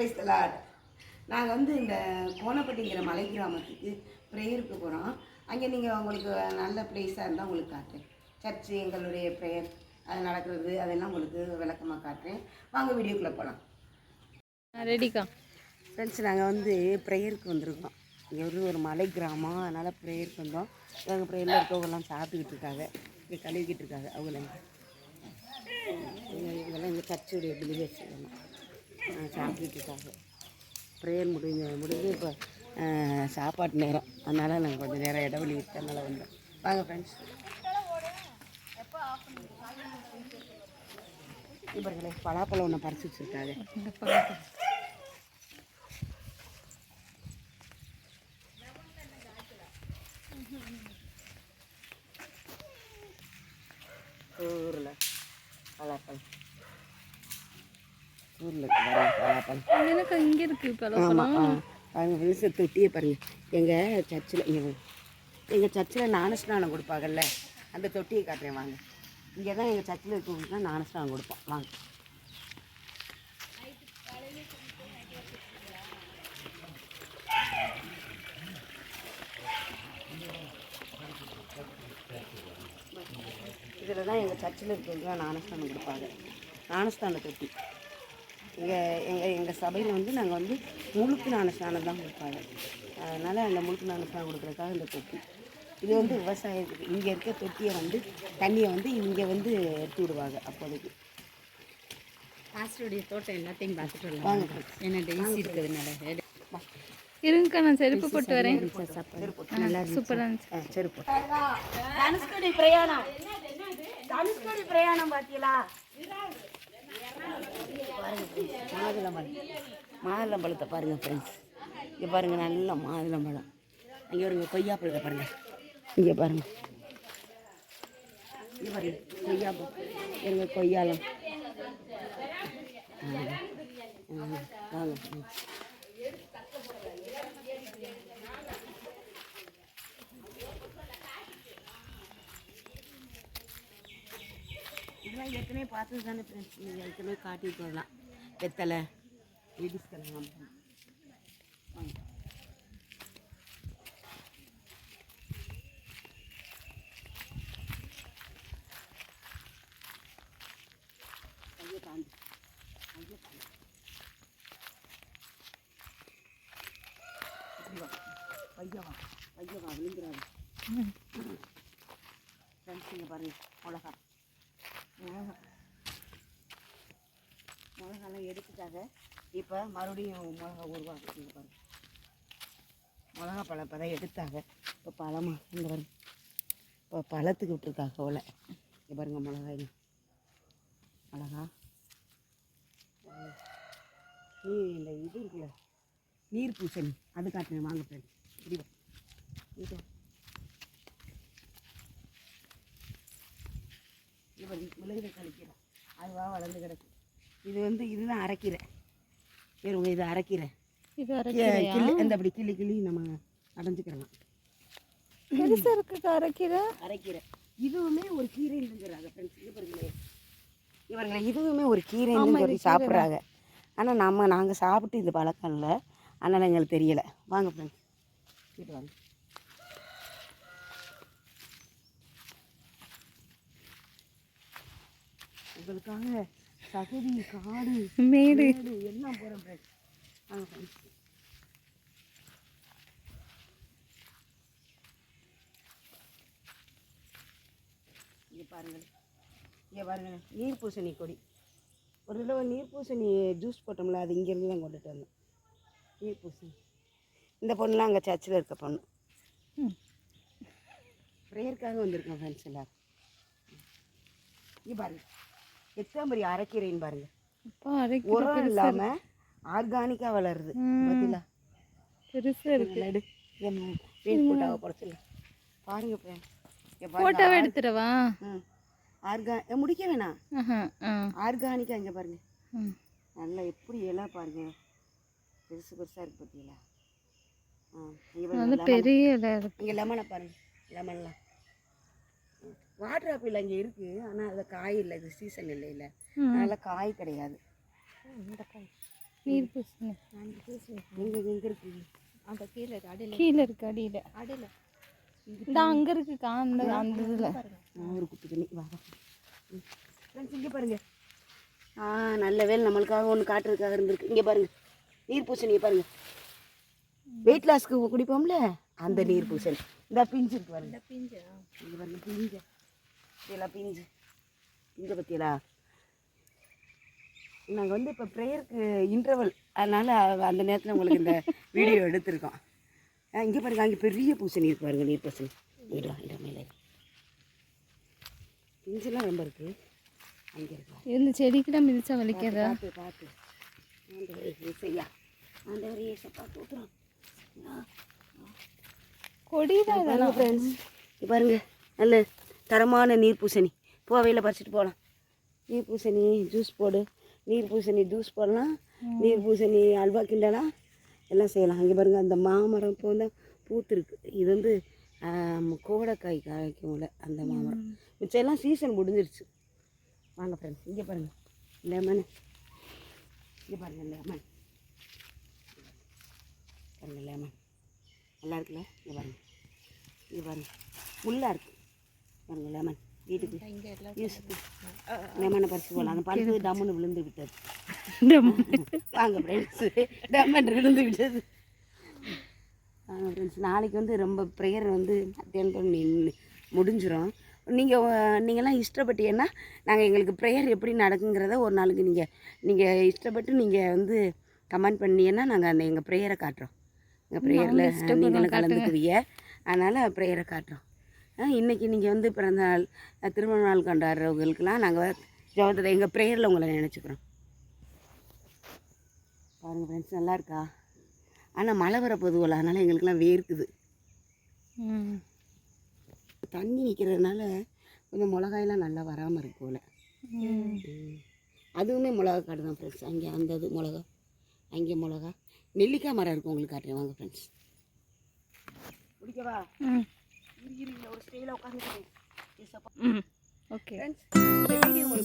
Price தலாட் நாங்கள் வந்து இந்த கோணப்பட்டிங்கிற மலை கிராமத்துக்கு ப்ரேயருக்கு போகிறோம் அங்கே நீங்கள் உங்களுக்கு நல்ல பிளேஸாக இருந்தால் உங்களுக்கு காட்டுறேன். சர்ச்சு எங்களுடைய ப்ரேயர் அது நடக்கிறது அதெல்லாம் உங்களுக்கு விளக்கமாக காட்டுறேன். வாங்க வீடியோக்குள்ளே போகலாம் ரெடிக்கா. ஃப்ரெண்ட்ஸ் நாங்கள் வந்து ப்ரேயருக்கு வந்திருக்கோம். இங்கே ஒரு ஒரு மலை கிராமம் அதனால் ப்ரேயருக்கு வந்தோம். எங்கள் ப்ரேயரில் இருக்கவங்கெல்லாம் சாப்பிட்டுக்கிட்டு இருக்காங்க. இங்கே கழுவிக்கிட்டு இருக்காங்க. அவங்கள இவங்க இவங்கெல்லாம் இந்த சர்ச்சுடைய இதெல்லாம் அஹ் ப்ரேயர் முடிஞ்ச முடிஞ்சு இப்போ சாப்பாட்டு நேரம். அதனால் நாங்கள் கொஞ்சம் நேரம் இடைவெளி விட்டனால வந்தோம் வாங்க ஃப்ரெண்ட்ஸ் இவர்களே பலாப்பழம் ஒன்று பறிச்சு வச்சுருக்காங்க. ஊரில் பலாப்பழம். ஊரில் எனக்கு இங்கே இருக்கு ஆமாம் ஆ. பாருங்க விழுச தொட்டியை பாருங்க. எங்கள் சர்ச்சில் இங்கே எங்கள் சர்ச்சில் ஞானஸ்நானம் கொடுப்பாங்கல்ல அந்த தொட்டியை காட்டுறேன் வாங்க. இங்கே தான் எங்கள் சர்ச்சில் இருக்கவங்களுக்கு தான் ஞானஸ்நானம் கொடுப்போம். வாங்க. இதில் தான் எங்கள் சர்ச்சில் இருக்கவங்க ஞானஸ்தானம் கொடுப்பாங்க. ஞானஸ்தான தொட்டி. இங்கே எங்கள் எங்கள் சபையில் வந்து நாங்கள் வந்து முழுக்கு ஞானஸ்தானம் தான் கொடுப்பாங்க. அதனால் அந்த முழுக்கு ஞானஸ்தானம் கொடுக்குறதுக்காக இந்த தொட்டி. இது வந்து விவசாயத்துக்கு இங்கே இருக்க தொட்டியை வந்து தண்ணியை வந்து இங்கே வந்து எடுத்து விடுவாங்க அப்போதைக்கு. பாஸ்டருடைய தோட்டம் எல்லாத்தையும் பார்த்துட்டு வரலாம். வாங்க. என்ன டெய்ஸி இருக்கிறதுனால. இருங்கக்கா நான் செருப்பு போட்டு வரேன். நல்லா சூப்பராக இருந்துச்சு ஆ சரி போ தனுஷ்கோடி பிரயாணம். தனுஷ்கோடி பிரயாணம் பார்த்தீங்களா மாதுளம்பழம் மாதுளம்பழத்தை பாருங்கள் ஃப்ரெண்ட்ஸ் இங்கே பாருங்கள் நல்ல மாதுளம்பழம். இங்கே ஒரு கொய்யாப்பழத்தை பாருங்கள் இங்கே பாருங்கள் இங்கே பாருங்கள் கொய்யாப்பழம். எங்கள் கொய்யாலம். ஆ, வாங்க இதெல்லாம் ஏற்கனவே பார்த்தது தானே ஃப்ரெண்ட்ஸ் நீங்கள் ஏற்கனவே காட்டிட்டு வரலாம் வெத்தலை இடிஸ்கலாம் வாங்க கையை தாண்டி கையை தாண்டி இப்படி வா பைய வா பைய வா விழுந்துடாது ஃப்ரெண்ட்ஸ் இங்கே பாருங்க மிளகா மிளகா. மிளகாலாம் எடுத்துட்டாங்க. இப்போ மறுபடியும் மிளகா உருவாக்குங்க பாருங்க. மிளகா பழம் இப்போ தான் எடுத்தாங்க. இப்போ பழமாக இங்கே பாருங்க. இப்போ பழத்துக்கு விட்டுருக்காங்க ஓலை. இங்கே பாருங்க மிளகாய் மிளகா. நீ இந்த இது இருக்குல்ல நீர் பூசணி அது காட்டுறேன் வாங்க ஃப்ரெண்ட்ஸ் இப்படி வா. இது இது பாருங்க மிளகு கழிக்கிறேன் அதுவாக வளர்ந்து கிடக்கு. இது வந்து இதுதான் அரைக்கீரை. இருங்க இது அரைக்கீரை? கிள்ளி இந்த அப்படி கிள்ளி கிள்ளி நம்ம அடைஞ்சிக்கிறலாம். பெருசாக இருக்குக்கா அரைக்கீரை? அரைக்கீரை. இதுவுமே ஒரு கீரைங்கிறாங்க ஃப்ரெண்ட்ஸ் இது பாருங்களேன் இவருங்களே இதுவுமே ஒரு கீரைன்னு சொல்லி சாப்பிட்றாங்க. ஆனால் நம்ம நாங்கள் சாப்பிட்டு இது பழக்கம் இல்லை. அதனால் எங்களுக்கு தெரியலை. வாங்க ஃப்ரெண்ட்ஸ் வீட்டு வாங்க. உங்களுக்காக சகதி காடு மேடு. எல்லாம் போகிறோம் ஃப்ரெண்ட்ஸ் வாங்க ஃப்ரெண்ட்ஸ் இங்கே பாருங்கள். இங்கே பாருங்கள். நீர் பூசணி கொடி. ஒரு தடவை நீர் பூசணி ஜூஸ் போட்டோம்ல அது இங்கேருந்து தான் கொண்டுட்டு வந்தோம். நீர் பூசணி இந்த பொண்ணுலாம் அங்கே சர்ச்சில் இருக்க பொண்ணு. ப்ரேயருக்காக வந்திருக்கோம் ஃப்ரெண்ட்ஸ் எல்லாரும். இங்கே பாருங்க எத்தனை பெரிய அரைக்கீரைன்னு பாருங்க. உரம் இல்லாமல் ஆர்கானிக்காக வளருது. பார்த்தீங்களா பெருசாக இருக்கு. நடு வீண் போட்டாவை குறைச்சிடலாம் பாருங்க ஃபோட்டோவை எடுத்துடவா? ஆர்கா முடிக்க வேணாம். ஆஹா ஆ. ஆர்கானிக்காக இங்கே பாருங்க. நல்லா எப்படி இலை பாருங்க. பெருசு பெருசாக இருக்கு பார்த்தீங்களா பெரிய இலை இங்கே லெமனை பாருங்க. லெமன்லாம். வாட்டர் ஆப்பிள் அங்கே இருக்குது ஆனால் அதில் காய் இல்லை இது சீசன் இல்லை இல்லை. அதனால் காய் கிடையாது. இந்த காய் நீர் பூசணி எங்க எங்க இருக்கு. அந்த கீழே அடியில். கீழே இருக்கு அடியில். அடியில். இந்த அங்கே இருக்குக்கா அந்த அந்த இதில். ஒரு குப்பி தண்ணி வா. ஃப்ரெண்ட்ஸ் இங்கே பாருங்க. ஆ நல்ல வேலை நம்மளுக்காக ஒன்று காட்டுறதுக்காக இருந்திருக்கு. இங்கே பாருங்க. நீர் பூசணியை பாருங்க. வெயிட் லாஸ்க்கு குடிப்போம்ல? அந்த நீர் பூசணி. இந்த பிஞ்சு இருக்கு பாருங்க. பிஞ்சு? இங்கே பாருங்க பிஞ்சு. இதெல்லாம் பிஞ்சு. பிஞ்சை பற்றியலா நாங்கள் வந்து இப்போ ப்ரேயருக்கு இன்டர்வல் அதனால் அந்த நேரத்தில் உங்களுக்கு இந்த வீடியோ எடுத்திருக்கோம். இங்கே பாருங்க அங்கே பெரிய பூசணி இருக்கு பாருங்க நீர் பூசணி. இடம் இடம் மேலே. பிஞ்செல்லாம் ரொம்ப இருக்குது அங்கே இருக்கு. இந்த செடிக்கெல்லாம் மிதிச்சா வலிக்காதா? பார்த்து பார்த்து ஆண்டவரே ஆண்டவரே இசப்பா தூக்குறோம் கொடி தான் பாருங்க நல்ல தரமான நீர் பூசணி. போவையில் பறிச்சுட்டு போகலாம் நீர் பூசணி ஜூஸ் போடு. நீர் பூசணி ஜூஸ் போடலாம். நீர் பூசணி அல்வா கிண்டலாம். எல்லாம் செய்யலாம். அங்கே பாருங்கள் அந்த மாமரம் இப்போ வந்து பூத்துருக்கு. இது வந்து கோடைக்காய் காய்க்கும்ல அந்த மாமரம். மிச்சம் எல்லாம் சீசன் முடிஞ்சிருச்சு. வாங்க ஃப்ரெண்ட்ஸ் இங்கே பாருங்கள் லெமன் இங்கே பாருங்கள் லெமன் பாருங்கள் லெமன் நல்லா இருக்குல்ல? இங்கே பாருங்கள் இங்கே பாருங்கள் முள்ளா இருக்குது பாருங்க லெமன் வீட்டுக்கு யூஸுக்கு லெமனை பறிச்சு போகலாம் அந்த பழுத்து டம்முன்னு விழுந்து விட்டது. வாங்க ஃப்ரெண்ட்ஸு டம்மன் விழுந்து விட்டது. வாங்க ஃப்ரெண்ட்ஸ் நாளைக்கு வந்து ரொம்ப ப்ரேயர் வந்து மத்தியானத்தோட நின்று முடிஞ்சிடும் நீங்கள் நீங்கள்லாம் இஷ்டப்பட்டீங்கன்னா நாங்கள் எங்களுக்கு ப்ரேயர் எப்படி நடக்குங்கிறத ஒரு நாளுக்கு நீங்கள் நீங்கள் இஷ்டப்பட்டு நீங்கள் வந்து கமெண்ட் பண்ணீங்கன்னா நாங்கள் அந்த எங்கள் ப்ரேயரை காட்டுறோம். எங்கள் ப்ரேயரில் நீங்களும் கலந்துக்குவீங்க. அதனால் ப்ரேயரை காட்டுறோம். ஆ, இன்னைக்கு நீங்கள் வந்து பிறந்த நாள் திருமண நாள் கொண்டாடுறவங்களுக்கெல்லாம் நாங்கள் ஜோதத்தை எங்கள் ப்ரேயரில் உங்களை நினச்சிக்கிறோம். பாருங்கள் ஃப்ரெண்ட்ஸ் நல்லா இருக்கா? ஆனால் மழை வர போதுவல அதனால் எங்களுக்கெல்லாம் வேர்க்குது. தண்ணி நிற்கிறதுனால கொஞ்சம் மிளகாயெல்லாம் நல்லா வராமல் இருக்கு போல். அதுவுமே மிளகா காடு தான் ஃப்ரெண்ட்ஸ் அங்கே அந்த இது மிளகா. அங்கே மிளகா. நெல்லிக்காய் மரம் இருக்கும் உங்களுக்கு காட்டுறேன். வாங்க ஃப்ரெண்ட்ஸ் பிடிக்கவா ம் ஒரு